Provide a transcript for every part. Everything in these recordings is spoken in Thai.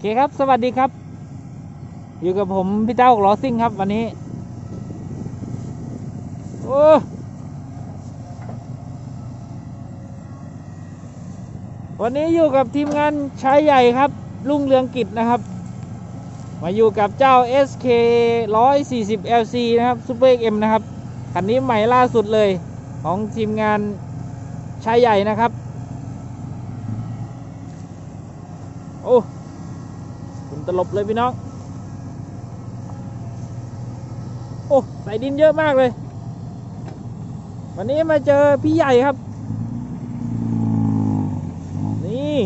เคครับสวัสดีครับ อยู่กับผมพี่เจ้าล้อซิ่งครับวันนี้ โอ้วันนี้อยู่กับทีมงานชายใหญ่ครับรุ่งเรืองกิจนะครับ มาอยู่กับเจ้า SK 140 LC นะครับ Super XM นะครับคันนี้ใหม่ล่าสุดเลยของทีมงานชายใหญ่นะครับ โอ้ ตลบเลยพี่น้อง โอ้ใส่ดินเยอะมากเลย วันนี้มาเจอพี่ใหญ่ครับ นี่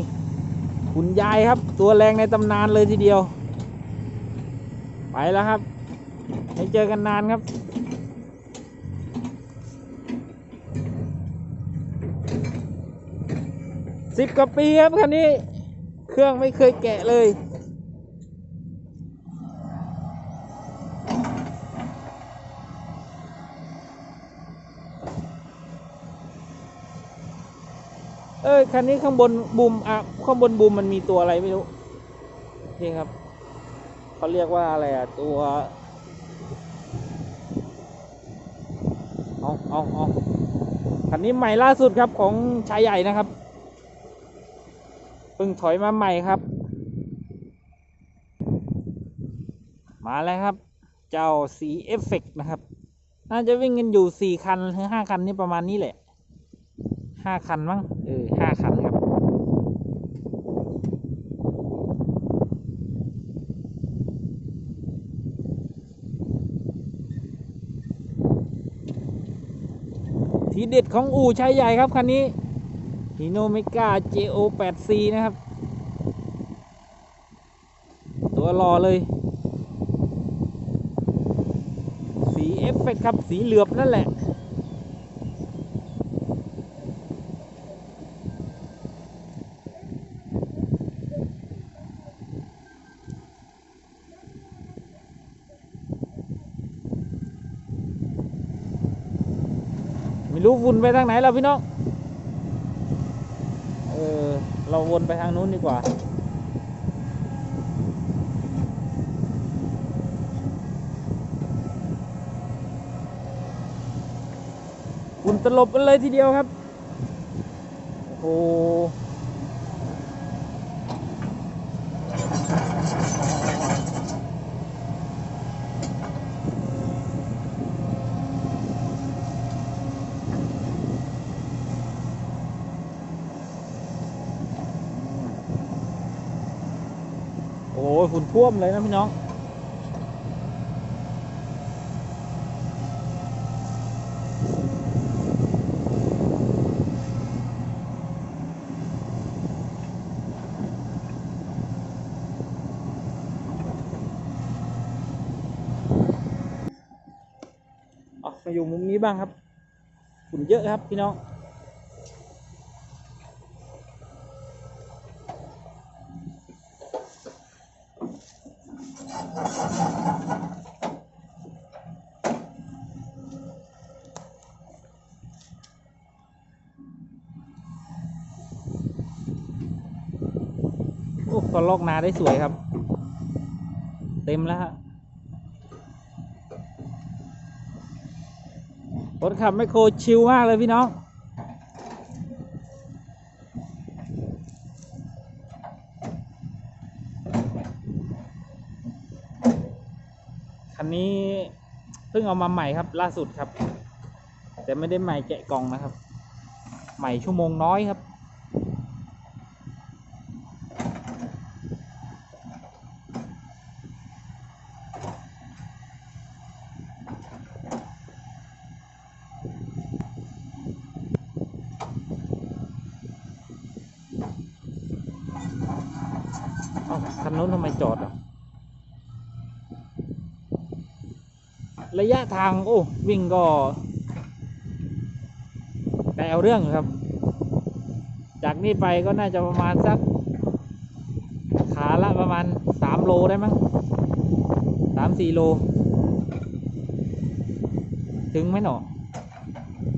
คุณยายครับ ตัวแรงในตำนานเลยทีเดียว ไปแล้วครับ ให้เจอกันนานครับสิบกว่าปีครับคันนี้ เครื่องไม่เคยแกะเลย คันนี้ข้างบนบูมอะข้างบนบูมมันมีตัวอะไรไม่รู้นี่ครับเขาเรียกว่าอะไรอะตัวเอาเอาเอาคันนี้ใหม่ล่าสุดครับของชายใหญ่นะครับเพิ่งถอยมาใหม่ครับ มาแล้วครับ เจ้าสีเอฟเฟกนะครับ น่าจะวิ่งกันอยู่สี่คันหรือห้าคันนี่ประมาณนี้แหละ ห้าคันมั้งเออห้าคันครับทีเด็ดของอู่ชายใหญ่ครับ คันนี้ฮิโนเมกา JO 8 C นะครับ ตัวรอเลย สีเอฟเฟกต์ครับ สีเหลือบนั่นแหละ รู้วนไปทางไหนแล้วพี่น้อง เออ เราวนไปทางนู้นดีกว่าฝุ่นตลบกันเลยทีเดียวครับ โอ้โห โอ้ยฝุ่นท่วมเลยนะพี่น้องออกมาอยู่มุมนี้บ้างครับฝุ่นเยอะครับพี่น้อง ก็ลอกนาได้สวยครับ เต็มแล้วฮะคนขับไมคโครชิลมากเลยพี่น้องคันนี้เพิ่งเอามาใหม่ครับ ล่าสุดครับ แต่ไม่ได้ใหม่แกะกล่องนะครับ ใหม่ชั่วโมงน้อยครับ คันนู้นทำไมจอดอะ ระยะทาง โอ้ วิ่งก็แต่เอาเรื่องครับ จากนี้ไปก็น่าจะประมาณสัก ขาละประมาณสามโลได้มั้งสามสี่โล ถึงไหมหนอ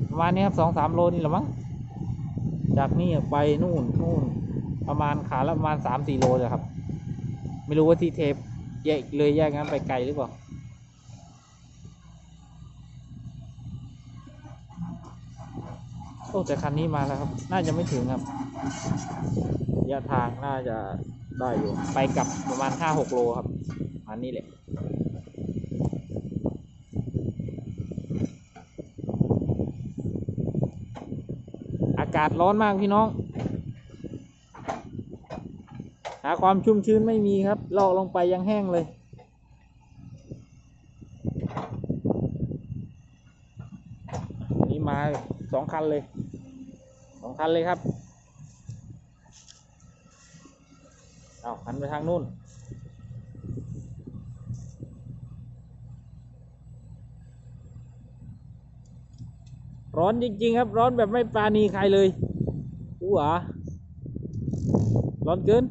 ประมาณนี้ครับสองสามโลนี่หละมั้งจากนี่ไปนู่นนู่นประมาณขาละประมาณสามสี่โลเลยครับ ไม่รู้ว่าที่เทปแยกเลยแยกงั้นไปไกลหรือเปล่าโอ้แต่คันนี้มาแล้วครับ น่าจะไม่ถึงครับระยะทางน่าจะได้อยู่ ไปกลับประมาณห้าหกโลครับอันนี้แหละอากาศร้อนมากพี่น้อง หาความชุ่มชื้นไม่มีครับ ลอกลงไปยังแห้งเลย นี่มาสองคันเลยสองคันเลยครับ เอาหันไปทางนู้นร้อนจริงๆครับ ร้อนแบบไม่ปราณีใครเลยอู้หรอร้อนเกิน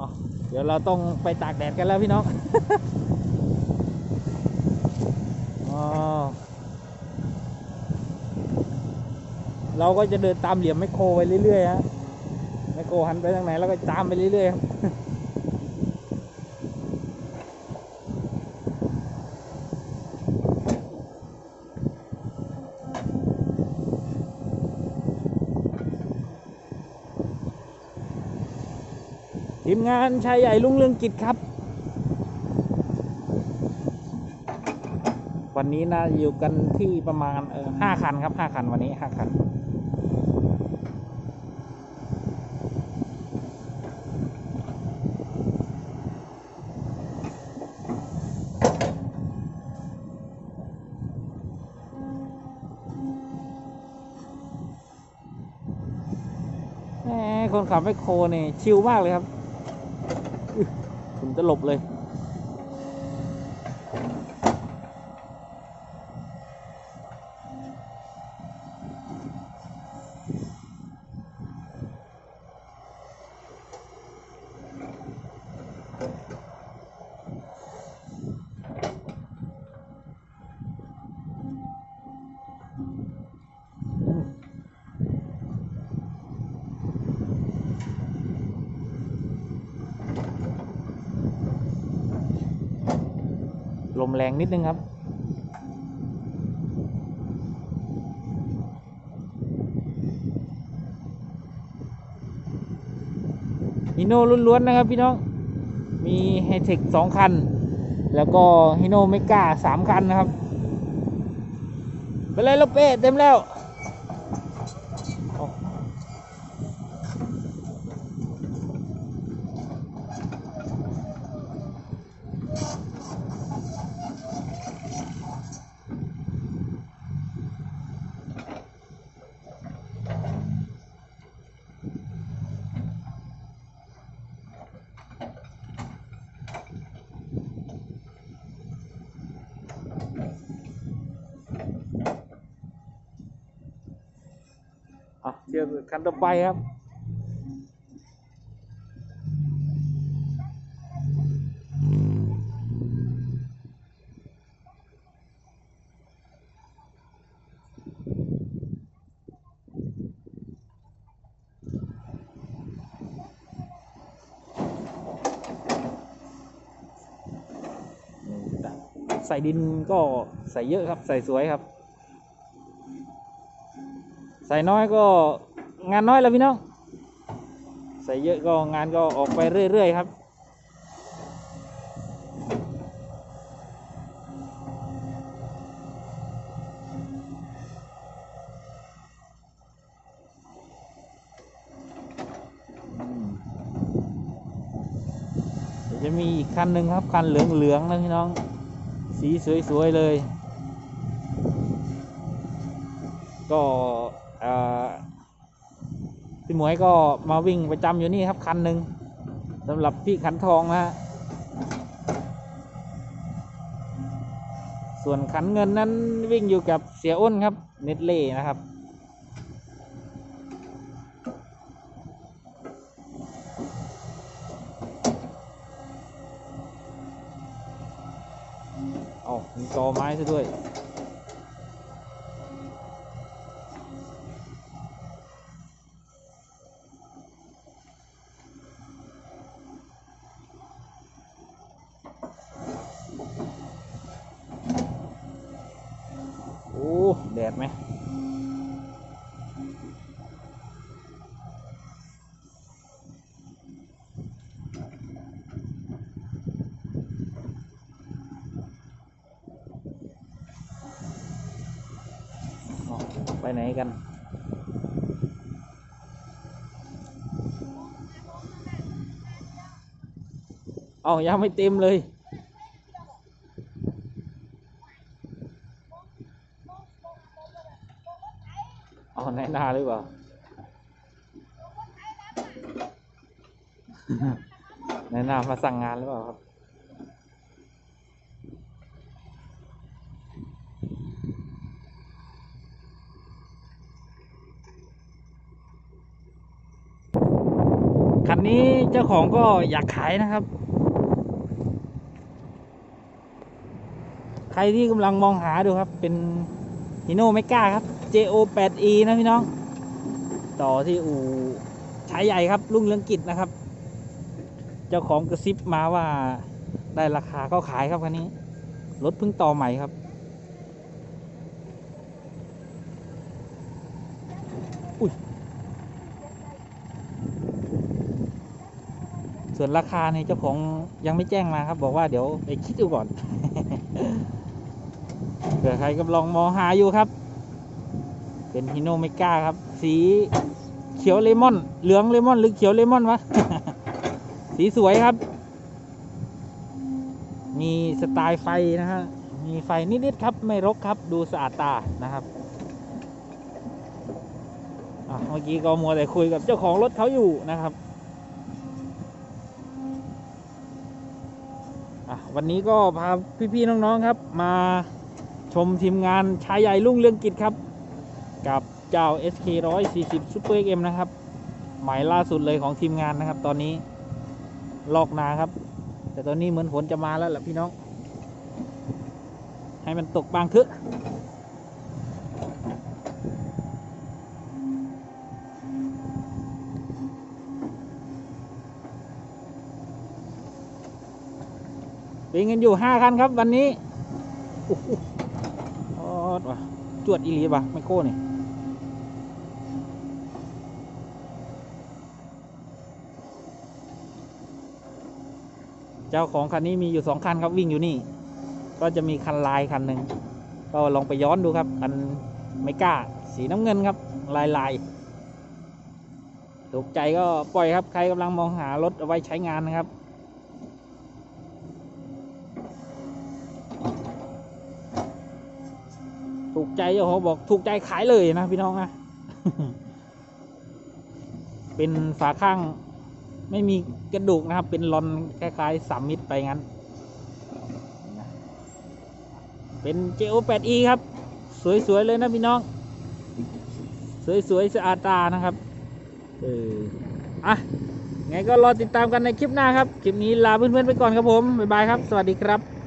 อ๋อ เดี๋ยวเราต้องไปตากแดดกันแล้วพี่น้องอ๋อเราก็จะเดินตามเหลี่ยมไมโครไปเรื่อยๆฮะไมโครหันไปทางไหนเราก็ตามไปเรื่อยๆครับ ทีมงานชายใหญ่ลุงเรืองกิจครับ วันนี้นะอยู่กันที่ประมาณเออห้าคันครับห้าคันวันนี้ห้าคันคนขับแมคโครนี่ชิลมากเลยครับ จะหลบเลย มแรงนิดนึงครับ ฮิโน่ล้วนๆนะครับพี่น้อง มีไฮเทคสองคัน แล้วก็ฮิโน่เมกาสามคันนะครับ ไปเลยลูกเป้เต็มแล้ว เจอคันต่อไปครับใส่ดินก็ใส่เยอะครับ ใส่สวยครับ ใส่น้อยก็งานน้อยแล้วพี่น้อง ใส่เยอะก็งานก็ออกไปเรื่อยๆครับ จะมีอีกคันหนึ่งครับ คันเหลืองๆนะพี่น้อง สีสวยๆเลย ก็ พี่หมวยก็มาวิ่งประจำอยู่นี่ครับคันหนึ่งสำหรับพี่ขันทองนะฮะส่วนขันเงินนั้นวิ่งอยู่กับเสียอ้นครับ เน็ตเล่นะครับ เอามีตอไม้ซะด้วย ไปไหนกัน เอายังไม่เต็มเลย เอาในหน้าหรือเปล่าในหน้ามาสั่งงานหรือเปล่าครับ คันนี้เจ้า ของก็อยากขายนะครับ ใครที่กำลังมองหาดูครับ เป็นฮิโน่ไม่กล้าครับ JO 8E นะพี่น้อง ต่อที่อู่ชายใหญ่ครับรุ่งเรืองกิจนะครับ เจ้าของกระซิบมาว่าได้ราคาก็ขายครับคันนี้ รถเพิ่งต่อใหม่ครับ ส่วนราคาเนี่ยเจ้าของยังไม่แจ้งมาครับ บอกว่าเดี๋ยวไปคิดดูก่อนเผื่อใครกำลังมองหาอยู่ครับ เป็นฮิโนเมกาครับ สีเขียวเลมอน เหลืองเลมอนหรือเขียวเลมอนวะ สีสวยครับ มีสไตล์ไฟนะฮะ มีไฟนิดๆครับ ไม่รกครับ ดูสะอาดตานะครับเมื่อกี้ก็มัวแต่คุยกับเจ้าของรถเขาอยู่นะครับ อะ วันนี้ก็พาพี่ๆน้องๆครับ มาชมทีมงานชายใหญ่รุ่งเรืองกิจครับ กับเจ้า SK 140 Super XM นะครับ หมายล่าสุดเลยของทีมงานนะครับ ตอนนี้ลอกนาครับ แต่ตอนนี้เหมือนฝนจะมาแล้วแหละพี่น้อง ให้มันตกบางเถอะ เป็นกันอยู่ห้าคันครับวันนี้โอ้โหออดว่ะจวดอีหลีป่ะไมโครนี่เจ้าของคันนี้มีอยู่สองคันครับวิ่งอยู่นี่ ก็จะมีคันลายคันหนึ่งก็ลองไปย้อนดูครับคันไม่กล้าสีน้ำเงินครับ ลายลายถูกใจก็ปล่อยครับใครกำลังมองหารถเอาไว้ใช้งานนะครับ เจ้าของบอกถูกใจขายเลยนะพี่น้องนะเป็นฝาข้างไม่มีกระดูกนะครับ เป็นลอนคล้ายๆสามมิตรไปงั้น เป็น JO8E ครับ สวย ๆ เลยนะพี่น้อง สวย ๆ สะอาดตานะครับ เออ อะ ไงก็รอติดตามกันในคลิปหน้าครับ คลิปนี้ลาเพื่อน ๆ ไปก่อนครับผม บ๊ายบายครับ สวัสดีครับ